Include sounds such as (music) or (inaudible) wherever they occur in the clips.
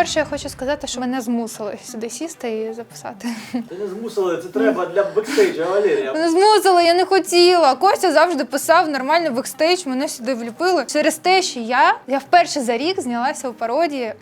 По-перше, я хочу сказати, що мене змусили сюди сісти і записати. Ти не змусили, це треба для бекстейджа, Валерія. Мене змусили, я не хотіла. Костя завжди писав нормальний бекстейдж, мене сюди вліпили. Через те, що я, я вперше за рік знялася у пародії.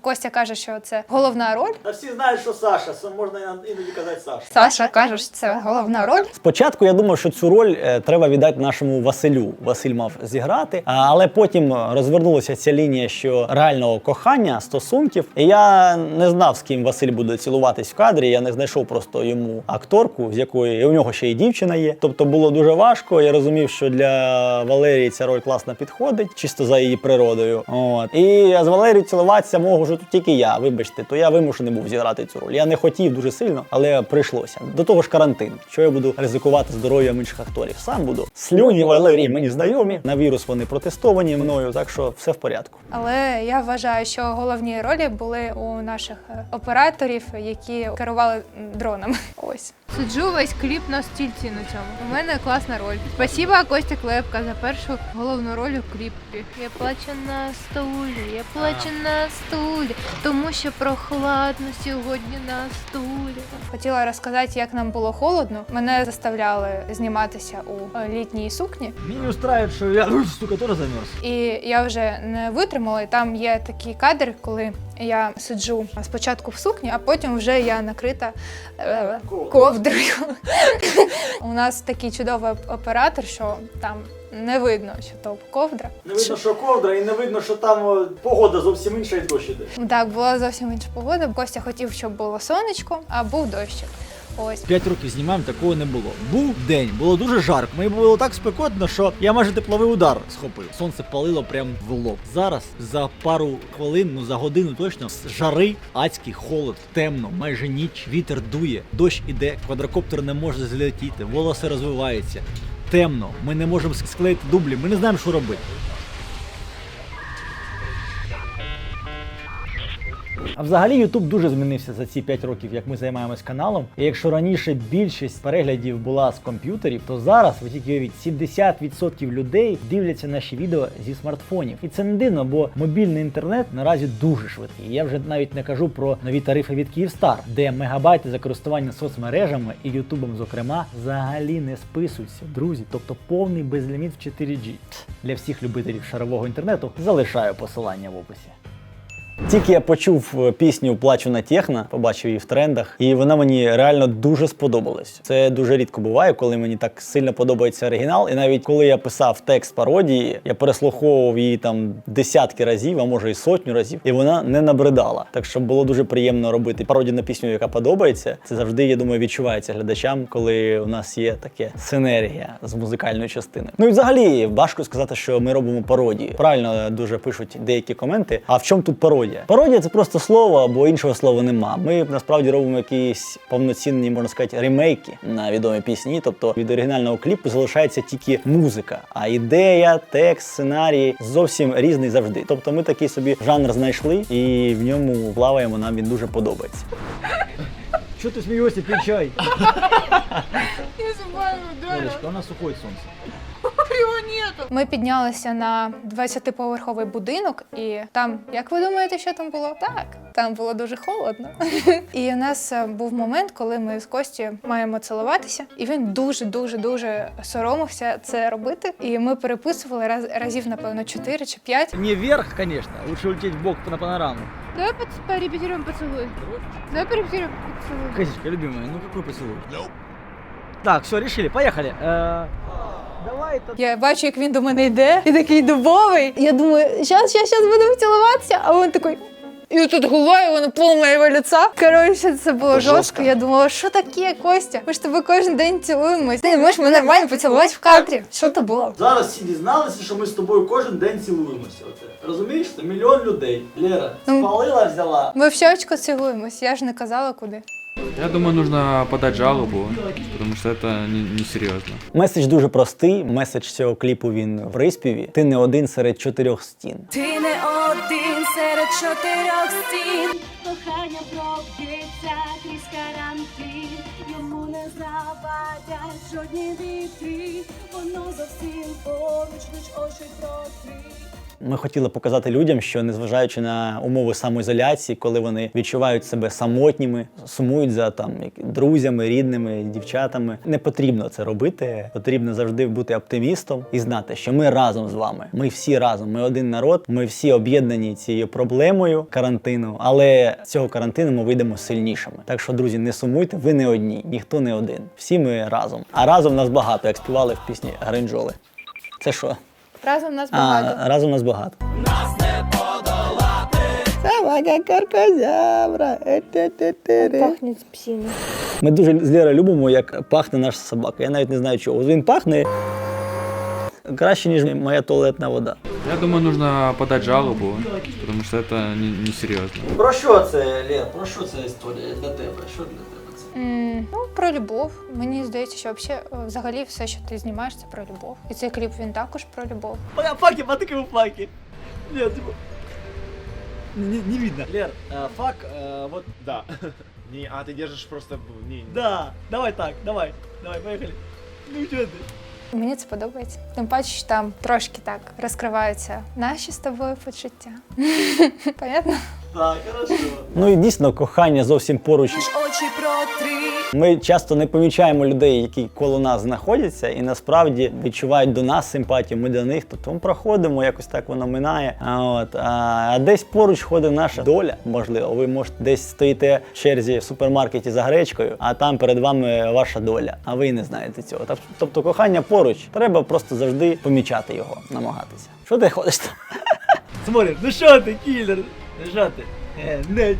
Костя каже, що це головна роль. Та всі знають, що Саша, це можна іноді казати Саша. Саша каже, що це головна роль. Спочатку я думав, що цю роль е, треба віддати нашому Василю. Василь мав зіграти, але потім розвернулася ця лінія, що реального кохання, стосунків. І я не знав, з ким Василь буде цілуватись в кадрі. Я не знайшов просто йому акторку, з якої і у нього ще й дівчина є. Тобто було дуже важко. Я розумів, що для Валерії ця роль класно підходить, чисто за її природою. От і з Валерією цілуватися можу тут тільки я. Вибачте, то я вимушений був зіграти цю роль. Я не хотів дуже сильно, але прийшлося. До того ж карантин. Що я буду ризикувати здоров'ям інших акторів? Сам буду. Слюні Валерії мені знайомі. На вірус вони протестовані мною, так що все в порядку. Але я вважаю, що головні ролі були у наших е, операторів, які керували м, дронами. (laughs) Ось. Сиджу весь кліп на стільці на цьому. У мене класна роль. Спасіба Костя Клепка за першу головну роль у кліпі. Я плачу на стулі, я плачу на стулі, тому що прохладно сьогодні на стулі. Хотіла розказати, як нам було холодно. Мене заставляли зніматися у е, літній сукні, Мені устраює, що я (laughs) сука теж замерз. і я вже не витримала. І там є такий кадр, коли я сиджу спочатку в сукні, а потім вже я накрита е, ковдрою. (laughs) У нас такий чудовий оператор, що там не видно, що то ковдра. Не видно, що ковдра, і не видно, що там погода зовсім інша і дощ іде. Так, була зовсім інша погода. Костя хотів, щоб було сонечко, а був дощик. Ось. П'ять років знімаємо, такого не було. Був день, було дуже жарко. Мені було так спекотно, що я майже тепловий удар схопив. Сонце палило прямо в лоб. Зараз за пару хвилин, ну за годину точно, жари, адський холод, темно, майже ніч, вітер дує, дощ іде, квадрокоптер не може злетіти, волоси розвиваються. Темно, ми не можемо склеїти дублі, ми не знаємо, що робити. А взагалі YouTube дуже змінився за ці 5 років, як ми займаємось каналом. І якщо раніше більшість переглядів була з комп'ютерів, то зараз ви тільки уявіть, 70% людей дивляться наші відео зі смартфонів. І це не дивно, бо мобільний інтернет наразі дуже швидкий. Я вже навіть не кажу про нові тарифи від Київстар, де мегабайти за користування соцмережами і Ютубом, зокрема, взагалі не списуються, друзі. Тобто повний безліміт в 4G. Для всіх любителів шарового інтернету залишаю посилання в описі. Тільки я почув е, пісню Плачу на техно, побачив її в трендах, і вона мені реально дуже сподобалась. Це дуже рідко буває, коли мені так сильно подобається оригінал. І навіть коли я писав текст пародії, я переслуховував її там десятки разів, а може і сотню разів, і вона не набридала. Так що було дуже приємно робити пародію на пісню, яка подобається. Це завжди, я думаю, відчувається глядачам, коли у нас є таке синергія з музикальною частиною. Ну і взагалі важко сказати, що ми робимо пародії. Правильно дуже пишуть деякі коменти. А в чому тут пародія? Пародія це просто слово або іншого слова нема. Ми насправді робимо якісь повноцінні, можна сказати, ремейки на відомі пісні. Тобто від оригінального кліпу залишається тільки музика, а ідея, текст, сценарій зовсім різний завжди. Тобто ми такий собі жанр знайшли і в ньому плаваємо. Нам він дуже подобається. Що ти смієшся, пій чай? Я забаю, Олечка, у нас уходить сонце. Його нету. Ми піднялися на 20-поверховий будинок, і там, як ви думаєте, що там було? Так, там було дуже холодно. (laughs) І у нас е, був момент, коли ми з Костю маємо цілуватися, і він дуже, дуже, дуже соромився це робити. І ми переписували раз, разів, напевно, 4 чи 5. Не вверх, конечно, лучше улететь в бок на панораму. Давай порепетируем поцелуй. Давай порепетируем поцелуй. Косичка, любимая, ну какой поцелуй? Так, все, решили, поехали. Я бачу, як він до мене йде, і такий дубовий. Я думаю, щас, щас, щас будемо цілуватися, а він такий. І тут гула, і воно пол моєго лица. Коротше, це було жорстко. Я думала, що таке, Костя? Ми ж тебе кожен день цілуємось. Ти не можеш мене нормально поцілувати в кадрі. Що то було? Зараз всі дізналися, що ми з тобою кожен день цілуємося. Оце. Розумієш? Це мільйон людей. Лера, Ну. спалила, взяла. Ми в щочку цілуємось, я ж не казала куди. Я думаю, нужно подать жалобу, потому что это не- несерьезно. Меседж дуже простий. Меседж цього кліпу він в приспіві. Ти не один серед чотирьох стін. Ти не один серед чотирьох стін. Кохання проб'ється крізь карантин, йому не завадять жодні вітри, воно зовсім поруч, лиш очі прокрий. Ми хотіли показати людям, що незважаючи на умови самоізоляції, коли вони відчувають себе самотніми, сумують за там друзями, рідними, дівчатами, не потрібно це робити. Потрібно завжди бути оптимістом і знати, що ми разом з вами. Ми всі разом. Ми один народ. Ми всі об'єднані цією проблемою карантину. Але з цього карантину ми вийдемо сильнішими. Так що, друзі, не сумуйте, ви не одні, ніхто не один. Всі ми разом. А разом нас багато, як співали в пісні Гринджоли. Це що? Разом нас багато. А, разом нас багато. Нас не подолати. Собака каркозябра. Пахне псина. Ми дуже з Лєрою любимо, як пахне наша собака. Я навіть не знаю чого. Він пахне краще, ніж моя туалетна вода. Я думаю, нужно подать жалобу, потому что это не, не серьезно. Про що це, Лєр? Про що ця історія для тебе? Що для тебе це? М, Ну, про любов. Мені здається, що взагалі, е, взагалі все, що ти знімаєш, це про любов. І цей кліп він також про любов. Факи, потыкивай факи. Нет, типа... Не, не видно. Лер, э, фак, э, вот, Да. (laughs) Не, а ты держишь просто... Не, не. да, давай так, давай, давай, поехали. Ну что ты? Мені це подобається. Тим паче, що там трошки так розкриваються наші з тобою почуття. (laughs) Понятно? Так, хорошо. Ну і дійсно, кохання зовсім поруч. Очі протри. Ми часто не помічаємо людей, які коло нас знаходяться, і насправді відчувають до нас симпатію, ми до них. Тобто ми проходимо, якось так воно минає. А, от, а, а десь поруч ходить наша доля. Можливо, ви можете десь стоїте в черзі в супермаркеті за гречкою, а там перед вами ваша доля, а ви не знаєте цього. Тоб- Тобто кохання поруч, треба просто завжди помічати його, намагатися. Що ти ходиш там? Смотри, ну що ти, кілер? Ну що ти? Е.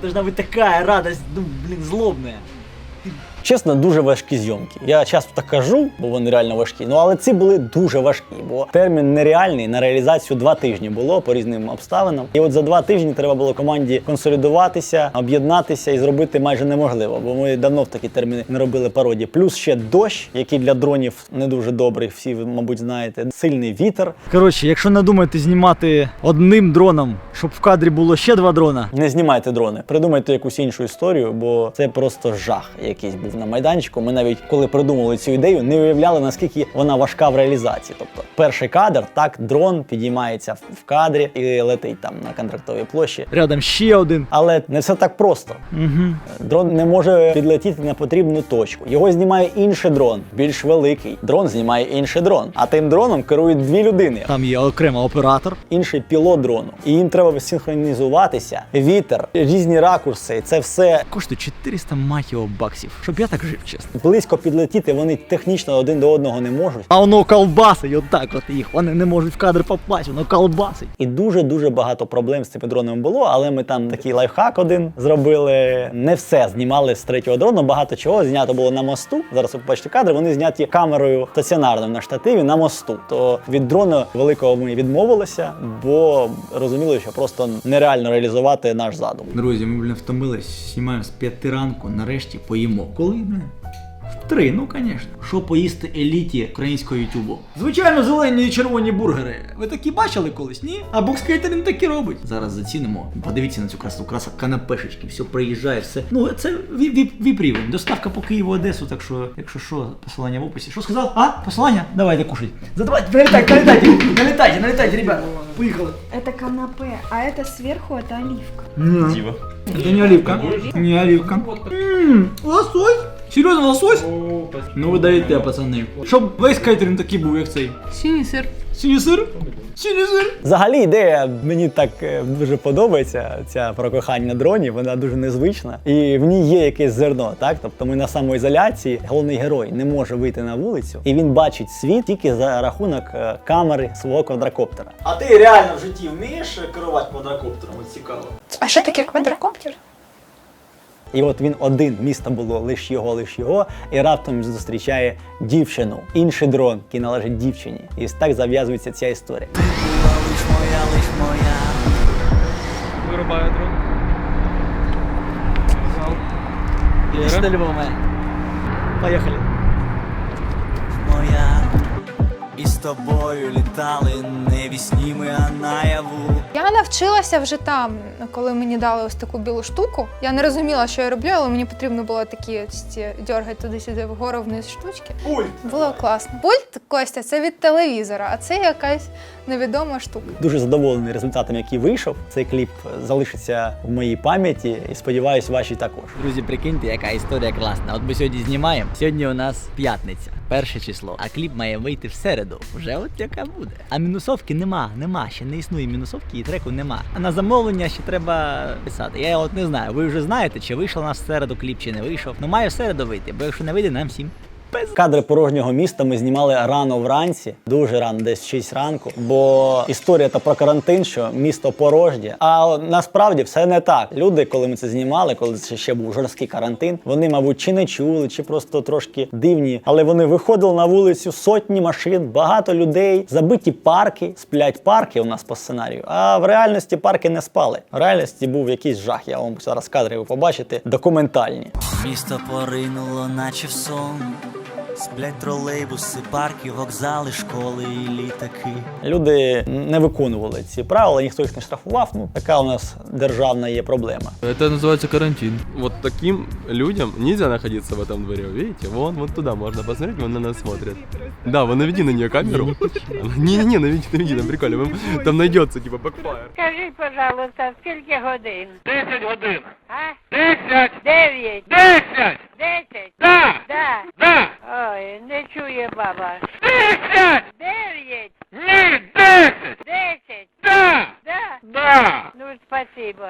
Должна быть такая радость, ну, блин, злобная. Чесно, дуже важкі зйомки. Я часто так кажу, бо вони реально важкі. Ну але ці були дуже важкі, бо термін нереальний на реалізацію два тижні було по різним обставинам. І от за два тижні треба було команді консолідуватися, об'єднатися і зробити майже неможливо, бо ми давно в такі терміни не робили пародії. Плюс ще дощ, який для дронів не дуже добрий. Всі ви, мабуть, знаєте. Сильний вітер. Коротше, якщо надумаєте знімати одним дроном, щоб в кадрі було ще два дрона, Не знімайте дрони, придумайте якусь іншу історію, бо це просто жах якийсь був на майданчику. Ми навіть коли придумали цю ідею, не уявляли наскільки вона важка в реалізації. Тобто, перший кадр, так, дрон підіймається в- кадрі і летить там на контрактовій площі. рядом ще один. Але не все так просто. Угу. Дрон не може підлетіти на потрібну точку. Його знімає інший дрон, більш великий. Дрон знімає інший дрон. А тим дроном керують дві людини. Там є окремо оператор. інший пілот дрону. І їм треба синхронізуватися. Вітер, різні ракурси. Це все Коштує 400 мать його баксів. Щоб я так жив, чесно. близько підлетіти. Вони технічно один до одного не можуть. А воно колбасить отак от їх. Вони не можуть в кадр попасти, воно колбасить. І дуже дуже багато проблем з цими дронами було. Але ми там такий лайфхак один зробили. Не все знімали з третього дрону. Багато чого знято було на мосту. Зараз ви побачите кадри. Вони зняті камерою стаціонарною на штативі на мосту. То від дрона великого ми відмовилися, бо розуміли, що просто нереально реалізувати наш задум. Друзі, ми, блін, втомились, знімаємо з п'яти ранку, нарешті поїмо. Коли, блін? В три, ну звісно. Що поїсти еліті українського ютубу? Звичайно, зелені і червоні бургери. Ви такі бачили колись, ні? А букскейтеринг такі робить. Зараз зацінимо. Подивіться на цю красу, краса канапешечки, все приїжджає, все. Ну, це віп, віп, віп рівень. Доставка по Києву Одесу, так що, якщо що, посилання в описі. Що сказав? А? Посилання? Давайте кушать. Задавайте, налітайте, налітайте, налітайте, налітайте, ребята. Поїхали. Это канапе, а это сверху это оливка. Диво. Это не оливка. Не оливка. Ммм, лосось? Серйозно, лосось? Ну ви даєте, пацани. Щоб весь кейтеринг такий був, як цей. Синій сир. Синій сир? Синій сир? Взагалі ідея мені так е, дуже подобається. Ця про кохання дронів, вона дуже незвична. І в ній є якесь зерно. Так, тобто ми на самоізоляції. Головний герой не може вийти на вулицю, і він бачить світ тільки за рахунок е, камери свого квадрокоптера. А ти реально в житті вмієш керувати квадрокоптером? От цікаво. А що таке квадрокоптер? І от він один, місто було лиш його, лиш його, і раптом зустрічає дівчину, інший дрон, який належить дівчині. І так зав'язується ця історія. Вырубаю дрон. Лера. Поїхали. моя, і з тобою літали а наяву Я навчилася вже там, коли мені дали ось таку білу штуку. Я не розуміла, що я роблю, але мені потрібно було такі ось ці дьоргати туди-сюди вгору вниз штучки. Пульт. Було класно. Пульт Костя, це від телевізора, а це якась невідома штука. Дуже задоволений результатом, який вийшов. Цей кліп залишиться в моїй пам'яті і сподіваюсь, вашій також. Друзі, прикиньте, яка історія класна. От ми сьогодні знімаємо. Сьогодні у нас п'ятниця, перше число, а кліп має вийти в середу. Вже от яка буде. А мінусовки нема, нема. Ще не існує мінусовки і треку нема. А на замовлення ще треба писати. Я от не знаю. Ви вже знаєте, чи вийшов у нас в середу кліп, чи не вийшов. Ну має в середу вийти, бо якщо не вийде, нам всім Кадри порожнього міста ми знімали рано вранці, дуже рано, десь в 6 ранку. Бо історія та про карантин, що місто порожнє. А насправді все не так. Люди, коли ми це знімали, коли це ще був жорсткий карантин, вони, мабуть, чи не чули, чи просто трошки дивні. Але вони виходили на вулицю, сотні машин, багато людей, забиті парки, сплять парки у нас по сценарію. А в реальності парки не спали. В реальності був якийсь жах. Я вам зараз кадри ви побачите документальні. Місто поринуло, наче в сон Сплять тролейбуси, парки, вокзали, школи і літаки Люди не виконували ці правила, ніхто їх не штрафував. Ну така у нас державна є проблема. Это называется карантин. Вот таким людям нельзя находиться в этом дворе, видите? Вон, вот туда можно посмотреть, вон на нас смотрят. Да, вон наведи на нее камеру. Не-не-не, наведи, наведи, там прикольно. Вам- Там найдется типа бэкфайр. Скажіть, пожалуйста, скільки годин? Десять годин. А? Десять. Дев'ять. Десять. Десять? Да. Да. Чує баба. Десять. Дев'ять. Ні, десять. Десять. Да. Да. Да. Ну, спасибо.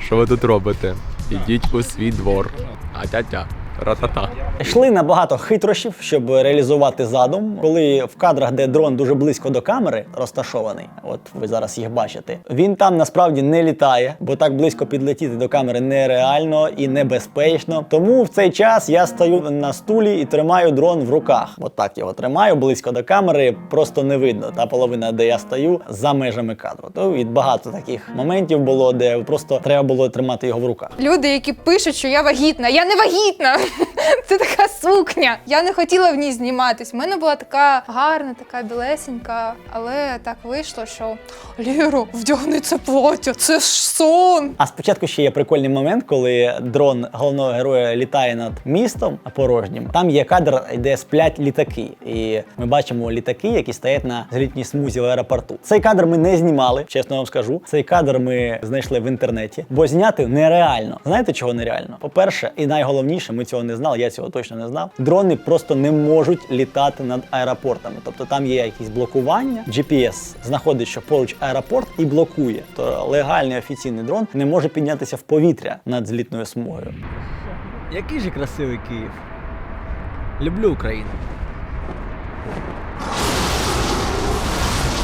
Що ви тут робите? Ідіть у свій двор. А-тя-тя. Ра-та-та. Йшли на багато хитрощів, щоб реалізувати задум. Коли в кадрах, де дрон дуже близько до камери розташований, от ви зараз їх бачите, він там насправді не літає, бо так близько підлетіти до камери нереально і небезпечно. Тому в цей час я стою на стулі і тримаю дрон в руках. От так його тримаю близько до камери, просто не видно. Та половина, де я стою, за межами кадру. То від багато таких моментів було, де просто треба було тримати його в руках. Люди, які пишуть, що я вагітна. Я не вагітна. (laughs) Це така сукня. Я не хотіла в ній зніматись. У мене була така гарна, така білесенька, але так вийшло, що Лєро, вдягни це плаття, це ж сон. А спочатку ще є прикольний момент, коли дрон головного героя літає над містом порожнім. Там є кадр, де сплять літаки, і ми бачимо літаки, які стоять на злітній смузі в аеропорту. Цей кадр ми не знімали, чесно вам скажу. Цей кадр ми знайшли в інтернеті, бо зняти нереально. Знаєте, чого нереально? По-перше, і найголовніше, ми цього не знали. Я цього точно не знав. Дрони просто не можуть літати над аеропортами. Тобто там є якісь блокування. GPS знаходить, що поруч аеропорт і блокує. То легальний офіційний дрон не може піднятися в повітря над злітною смугою. Який же красивий Київ. Люблю Україну.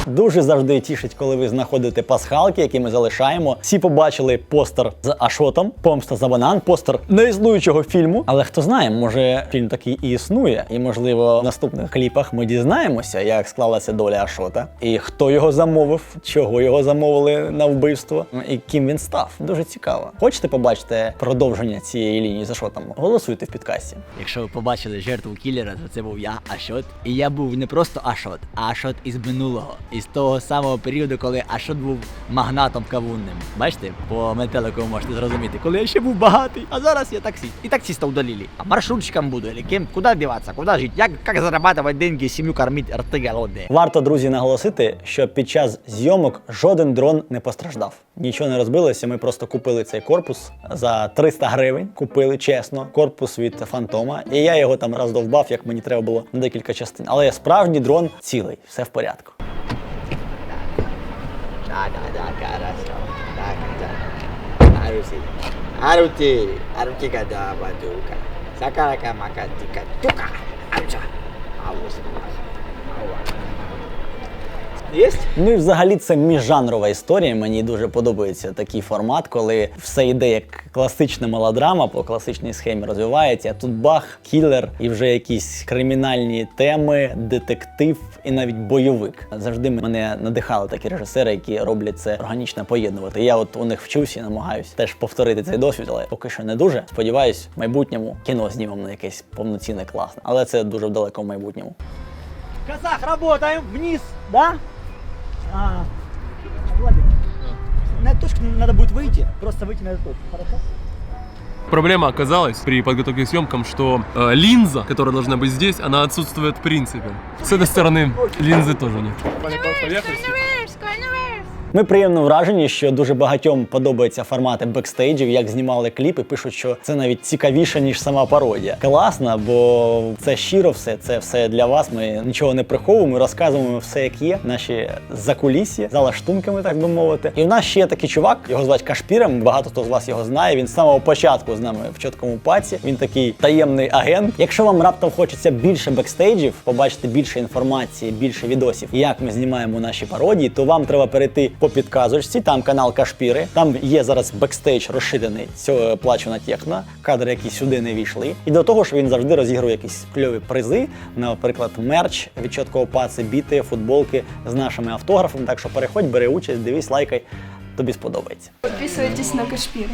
Дуже завжди тішить, коли ви знаходите пасхалки, які ми залишаємо. Всі побачили постер з Ашотом, помста за банан, постер неіснуючого фільму. Але хто знає, може фільм такий і існує. І можливо в наступних кліпах ми дізнаємося, як склалася доля Ашота, і хто його замовив, чого його замовили на вбивство, і ким він став. Дуже цікаво. Хочете побачити продовження цієї лінії з Ашотом? Голосуйте в підкасті. Якщо ви побачили жертву кілера, то це був я, Ашот. І я був не просто Ашот, а Ашот із минулого, із того самого періоду, коли Ашот був магнатом кавунним. Бачите, по метелику можете зрозуміти, коли я ще був багатий, а зараз я таксист. І таксиста удалили. А маршрутчиком буду, или ким? Куди діватися? Куди жити? Як, як зарабатывать деньги, сім'ю кормити, рти голодні? Варто, друзі, наголосити, що під час зйомок жоден дрон не постраждав. Нічого не розбилося. Ми просто купили цей корпус за 300 гривень. Купили чесно корпус від фантома. І я його там роздовбав, як мені треба було на декілька частин. Але справжній дрон цілий, все в порядку. Aruti. Aruti. kata dah batu kan. Sekarang akan makan tiket tukar. Aruti. semua. Awas. Єсть? Ну і взагалі це міжжанрова історія. Мені дуже подобається такий формат, коли все йде як класична мелодрама по класичній схемі розвивається. А тут бах, кілер і вже якісь кримінальні теми, детектив і навіть бойовик. Завжди мене надихали такі режисери, які роблять це органічно поєднувати. Я от у них вчусь і намагаюся теж повторити цей досвід, але поки що не дуже. Сподіваюсь, в майбутньому кіно знімемо на якесь повноцінне класне. Але це дуже далеко в майбутньому. Казах, работаем вниз, да? А, Владик, на эту точку надо будет выйти, просто выйти на эту точку, хорошо? Проблема оказалась при подготовке к съемкам, что э, линза, которая должна быть здесь, она отсутствует в принципе. С этой стороны линзы тоже нет. Ми приємно вражені, що дуже багатьом подобаються формати бекстейджів, як знімали кліпи. Пишуть, що це навіть цікавіше ніж сама пародія. Класно, бо це щиро все, це все для вас. Ми нічого не приховуємо, розказуємо все, як є. Наші закулісся, за лаштунками, так би мовити. І в нас ще є такий чувак, його звати Кашпіром. Багато хто з вас його знає. Він з самого початку з нами в чіткому паці. Він такий таємний агент. Якщо вам раптом хочеться більше бекстейджів, побачити більше інформації, більше відосів, як ми знімаємо наші пародії, то вам треба перейти по підказочці. Там канал Кашпіри. Там є зараз бекстейдж розширений цього плачу на техно, кадри, які сюди не війшли. І до того ж він завжди розігрує якісь кльові призи, наприклад, мерч від чіткого паци, біти, футболки з нашими автографами. Так що переходь, бери участь, дивись, лайкай. Тобі сподобається. Підписуйтесь на Кашпир.